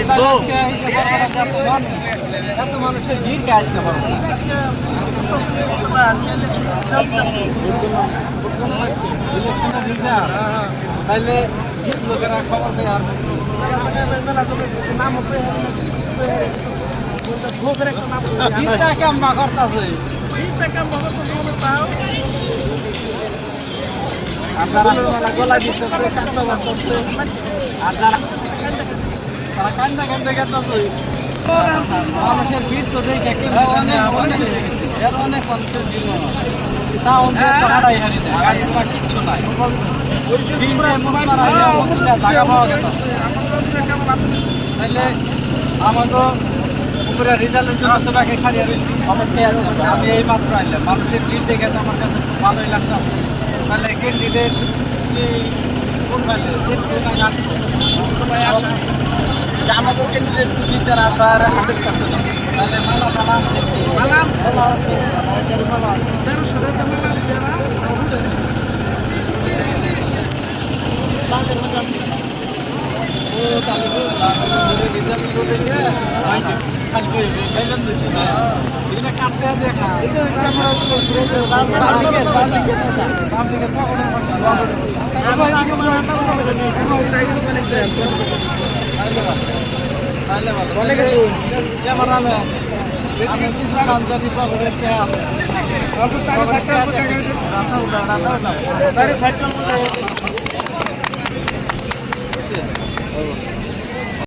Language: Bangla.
এত মানুষ, এত মানুষের ভিড় কে আজকে পারব ইলেকশনে দেওয়া? তাইলে জিতলো খবর আপনারা গলা দিতেছে আর মানুষের ভিড় তো দেখে অনেক অনেক এর অনেক মানুষের ভিড় গাড়ি ঘোড়া কিচ্ছু নাই। হয় জায়গা পাওয়া গেছে। তাইলে আমাকে উপরে রেজাল্টের জন্য তো বাকি খারিয়ে রয়েছি। আছে? আমি এই মাত্র আইলাম। মানুষের ভিড় দেখে তো আমার কাছে খুব ভালোই লাগতো। তাহলে ক্যান্ডিডেট কি কোন পাইলে আমাকে ক্যান্ডিডেট তো জিতার আশা আর হান্ড্রেড পার্সেন্ট তাহলে মালা মালা আছে? মালা আছে মালা আছে পাবলিকের চারি ফাটা রাতা